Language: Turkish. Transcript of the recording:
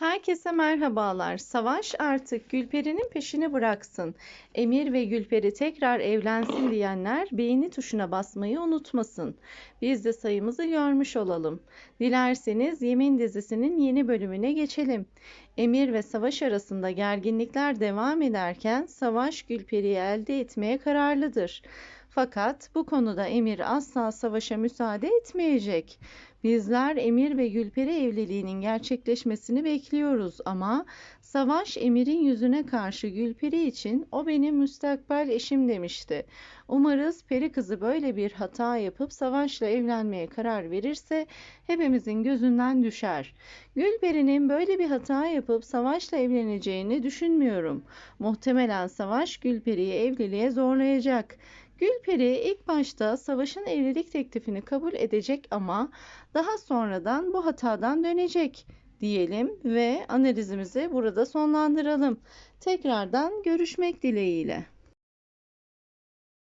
Herkese merhabalar. Savaş artık Gülperi'nin peşini bıraksın. Emir ve Gülperi tekrar evlensin diyenler beğeni tuşuna basmayı unutmasın. Biz de sayımızı görmüş olalım. Dilerseniz Yemin dizisinin yeni bölümüne geçelim. Emir ve Savaş arasında gerginlikler devam ederken Savaş Gülperi'yi elde etmeye kararlıdır. Fakat bu konuda Emir asla savaşa müsaade etmeyecek. Bizler Emir ve Gülperi evliliğinin gerçekleşmesini bekliyoruz ama Savaş Emir'in yüzüne karşı Gülperi için o benim müstakbel eşim demişti. Umarız peri kızı böyle bir hata yapıp Savaş'la evlenmeye karar verirse hepimizin gözünden düşer. Gülperi'nin böyle bir hata yapıp Savaş'la evleneceğini düşünmüyorum. Muhtemelen Savaş Gülperi'yi evliliğe zorlayacak. Gülperi ilk başta Savaş'ın evlilik teklifini kabul edecek ama daha sonradan bu hatadan dönecek diyelim ve analizimizi burada sonlandıralım. Tekrardan görüşmek dileğiyle.